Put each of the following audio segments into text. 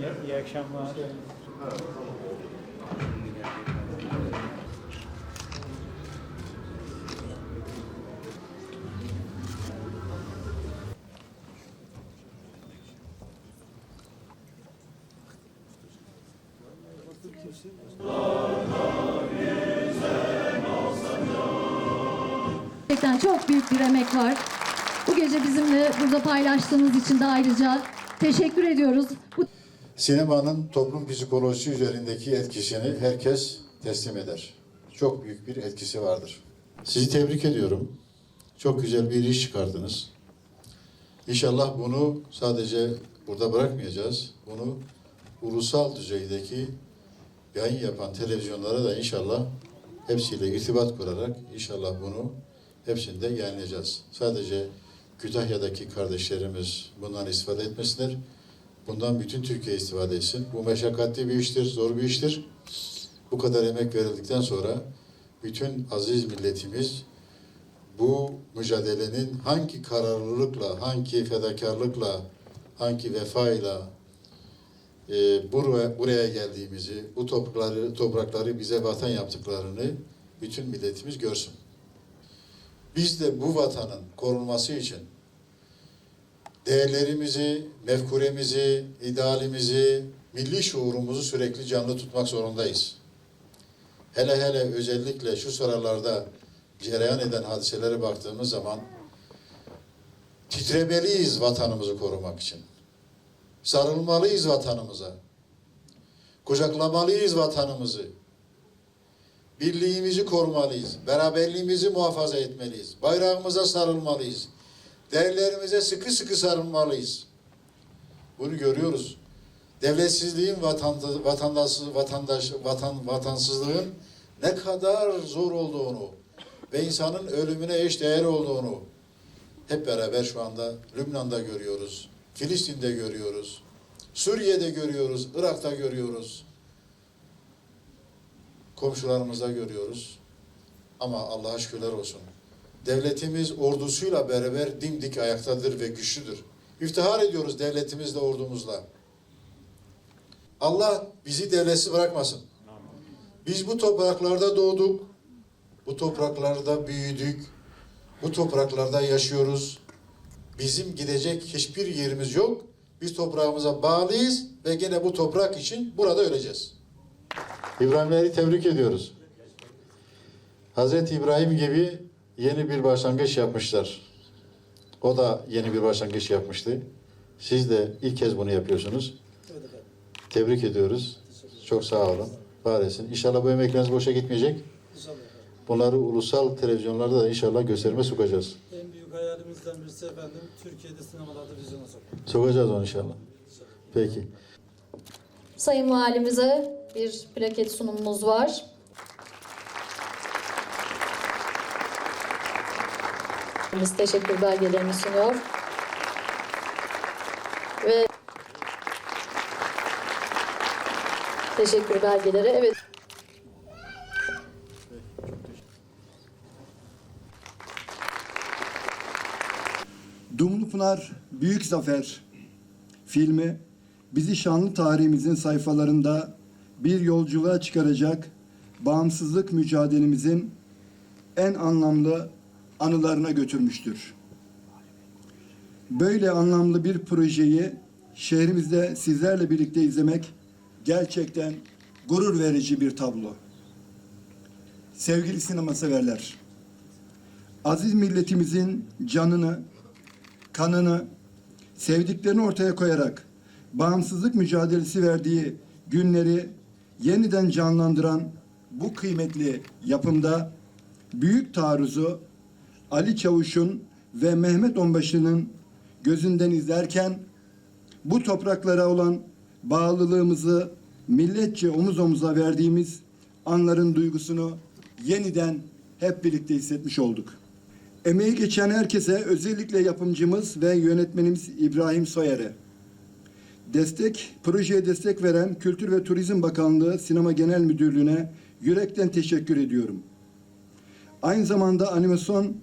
İyi, iyi akşamlar. Gerçekten çok büyük bir emek var. Bu gece bizimle burada paylaştığınız için de ayrıca teşekkür ediyoruz. Bu Sinemanın toplum psikolojisi üzerindeki etkisini herkes teslim eder. Çok büyük bir etkisi vardır. Sizi tebrik ediyorum. Çok güzel bir iş çıkardınız. İnşallah bunu sadece burada bırakmayacağız. Bunu ulusal düzeydeki yayın yapan televizyonlara da inşallah hepsiyle irtibat kurarak inşallah bunu hepsinde yayınlayacağız. Sadece Kütahya'daki kardeşlerimiz bundan istifade etmesinler. Bundan bütün Türkiye istifade etsin. Bu meşakkatli bir iştir, zor bir iştir. Bu kadar emek verildikten sonra bütün aziz milletimiz bu mücadelenin hangi kararlılıkla, hangi fedakarlıkla, hangi vefayla e, buraya, buraya geldiğimizi, bu toprakları, toprakları bize vatan yaptıklarını bütün milletimiz görsün. Biz de bu vatanın korunması için değerlerimizi, mefkuremizi, idealimizi, milli şuurumuzu sürekli canlı tutmak zorundayız. Hele hele özellikle şu sıralarda cereyan eden hadiselere baktığımız zaman titremeliyiz vatanımızı korumak için. Sarılmalıyız vatanımıza. Kucaklamalıyız vatanımızı. Birliğimizi korumalıyız. Beraberliğimizi muhafaza etmeliyiz. Bayrağımıza sarılmalıyız. Değerlerimize sıkı sıkı sarılmalıyız. Bunu görüyoruz. Devletsizliğin vatandaş, vatandaş, vatan, vatansızlığın ne kadar zor olduğunu ve insanın ölümüne eş değer olduğunu hep beraber şu anda Lübnan'da görüyoruz. Filistin'de görüyoruz. Suriye'de görüyoruz. Irak'ta görüyoruz. Komşularımızda görüyoruz. Ama Allah'a şükürler olsun. Devletimiz ordusuyla beraber dimdik ayaktadır ve güçlüdür. İftihar ediyoruz devletimizle, ordumuzla. Allah bizi devletsiz bırakmasın. Biz bu topraklarda doğduk. Bu topraklarda büyüdük. Bu topraklarda yaşıyoruz. Bizim gidecek hiçbir yerimiz yok. Biz toprağımıza bağlıyız ve gene bu toprak için burada öleceğiz. İbrahimleri tebrik ediyoruz. Hazreti İbrahim gibi yeni bir başlangıç yapmışlar. O da yeni bir başlangıç yapmıştı. Siz de ilk kez bunu yapıyorsunuz. Tebrik ediyoruz. Çok sağ olun. Var etsin. İnşallah bu emekleriniz boşa gitmeyecek. Bunları ulusal televizyonlarda da inşallah gösterime sokacağız. En büyük hayalimizden birisi efendim Türkiye'de sinemalarda vizyona sokmak. Sokacağız onu inşallah. Peki. Sayın Valimize bir plaket sunumumuz var. Biz teşekkür belgelerini sunuyor. Ve teşekkür belgeleri. Evet. Dumlupınar Büyük Zafer filmi bizi şanlı tarihimizin sayfalarında bir yolculuğa çıkaracak bağımsızlık mücadelemizin en anlamlı anılarına götürmüştür. Böyle anlamlı bir projeyi şehrimizde sizlerle birlikte izlemek gerçekten gurur verici bir tablo. Sevgili sinema severler, aziz milletimizin canını, kanını, sevdiklerini ortaya koyarak bağımsızlık mücadelesi verdiği günleri yeniden canlandıran bu kıymetli yapımda büyük taarruzu Ali Çavuş'un ve Mehmet Onbaşı'nın gözünden izlerken bu topraklara olan bağlılığımızı milletçe omuz omuza verdiğimiz anların duygusunu yeniden hep birlikte hissetmiş olduk. Emeği geçen herkese özellikle yapımcımız ve yönetmenimiz İbrahim Soyer'e, destek, projeye destek veren Kültür ve Turizm Bakanlığı Sinema Genel Müdürlüğü'ne yürekten teşekkür ediyorum. Aynı zamanda animasyon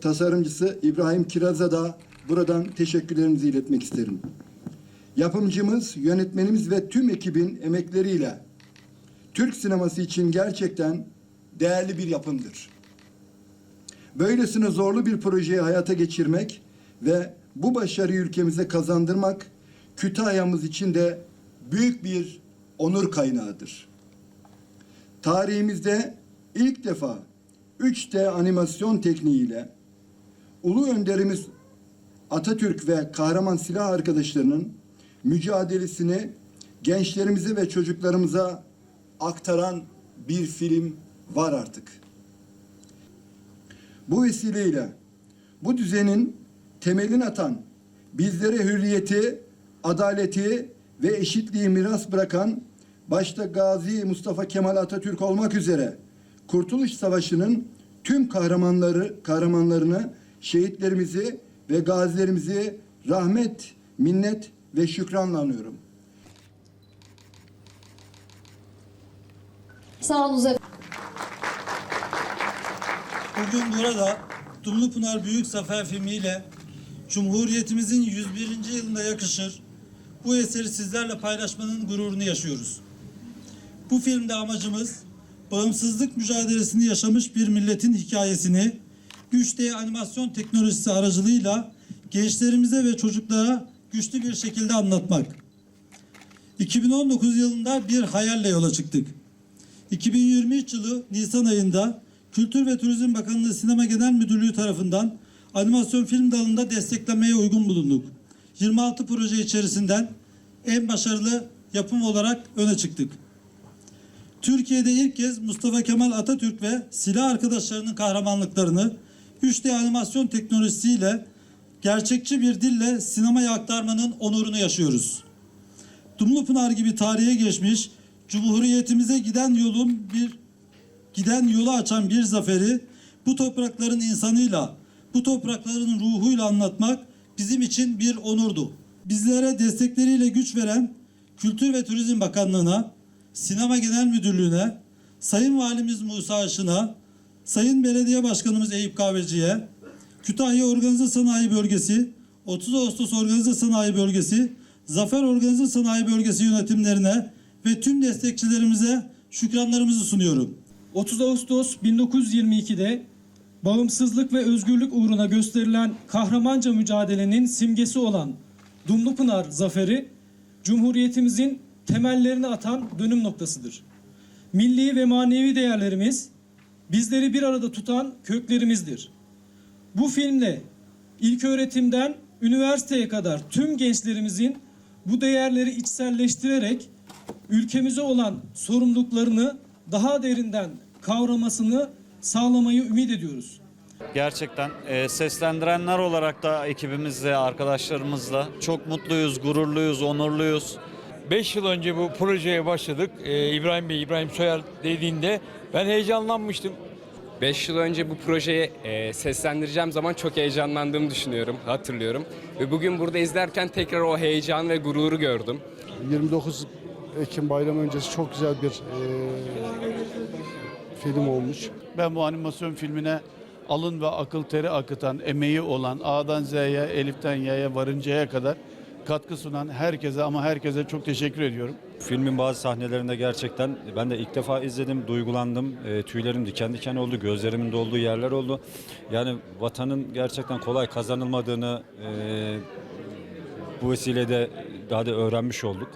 tasarımcısı İbrahim Kiraz'a da buradan teşekkürlerimizi iletmek isterim. Yapımcımız, yönetmenimiz ve tüm ekibin emekleriyle Türk sineması için gerçekten değerli bir yapımdır. Böylesine zorlu bir projeyi hayata geçirmek ve bu başarıyı ülkemize kazandırmak Kütahya'mız için de büyük bir onur kaynağıdır. Tarihimizde ilk defa 3D animasyon tekniğiyle Ulu Önderimiz Atatürk ve kahraman silah arkadaşlarının mücadelesini gençlerimize ve çocuklarımıza aktaran bir film var artık. Bu vesileyle bu düzenin temelini atan, bizlere hürriyeti, adaleti ve eşitliği miras bırakan başta Gazi Mustafa Kemal Atatürk olmak üzere Kurtuluş Savaşı'nın tüm kahramanları kahramanlarını, şehitlerimizi ve gazilerimizi rahmet, minnet ve şükranla anıyorum. Sağ olun efendim. Bugün burada Dumlupınar Büyük Zafer filmiyle Cumhuriyetimizin 101. yılında yakışır bu eseri sizlerle paylaşmanın gururunu yaşıyoruz. Bu filmde amacımız bağımsızlık mücadelesini yaşamış bir milletin hikayesini 3D animasyon teknolojisi aracılığıyla gençlerimize ve çocuklara güçlü bir şekilde anlatmak. 2019 yılında bir hayalle yola çıktık. 2023 yılı Nisan ayında Kültür ve Turizm Bakanlığı Sinema Genel Müdürlüğü tarafından animasyon film dalında desteklemeye uygun bulunduk. 26 proje içerisinden en başarılı yapım olarak öne çıktık. Türkiye'de ilk kez Mustafa Kemal Atatürk ve silah arkadaşlarının kahramanlıklarını 3D animasyon teknolojisiyle gerçekçi bir dille sinemaya aktarmanın onurunu yaşıyoruz. Dumlupınar gibi tarihe geçmiş, Cumhuriyetimize giden yolun bir giden yolu açan bir zaferi bu toprakların insanıyla, bu toprakların ruhuyla anlatmak bizim için bir onurdu. Bizlere destekleriyle güç veren Kültür ve Turizm Bakanlığı'na, Sinema Genel Müdürlüğü'ne, Sayın Valimiz Musa Aşın'a, Sayın Belediye Başkanımız Eyüp Kahveci'ye, Kütahya Organize Sanayi Bölgesi, 30 Ağustos Organize Sanayi Bölgesi, Zafer Organize Sanayi Bölgesi yönetimlerine ve tüm destekçilerimize şükranlarımızı sunuyorum. 30 Ağustos 1922'de bağımsızlık ve özgürlük uğruna gösterilen kahramanca mücadelenin simgesi olan Dumlupınar Zaferi, Cumhuriyetimizin temellerini atan dönüm noktasıdır. Milli ve manevi değerlerimiz bizleri bir arada tutan köklerimizdir. Bu filmle ilk öğretimden üniversiteye kadar tüm gençlerimizin bu değerleri içselleştirerek ülkemize olan sorumluluklarını daha derinden kavramasını sağlamayı ümit ediyoruz. Gerçekten e, seslendirenler olarak da ekibimizle, arkadaşlarımızla çok mutluyuz, gururluyuz, onurluyuz. 5 yıl önce bu projeye başladık. Ee, İbrahim Bey, İbrahim Soyer dediğinde ben heyecanlanmıştım. 5 yıl önce bu projeyi e, seslendireceğim zaman çok heyecanlandığımı düşünüyorum, hatırlıyorum. Ve bugün burada izlerken tekrar o heyecan ve gururu gördüm. 29 Ekim bayramı öncesi çok güzel bir e, film olmuş. Ben bu animasyon filmine alın ve akıl teri akıtan, emeği olan A'dan Z'ye, Elif'ten Y'ye varıncaya kadar katkı sunan herkese ama herkese çok teşekkür ediyorum. Filmin bazı sahnelerinde gerçekten ben de ilk defa izledim, duygulandım. E, tüylerim diken diken oldu, gözlerimin dolduğu yerler oldu. Yani vatanın gerçekten kolay kazanılmadığını e, bu vesileyle daha da öğrenmiş olduk.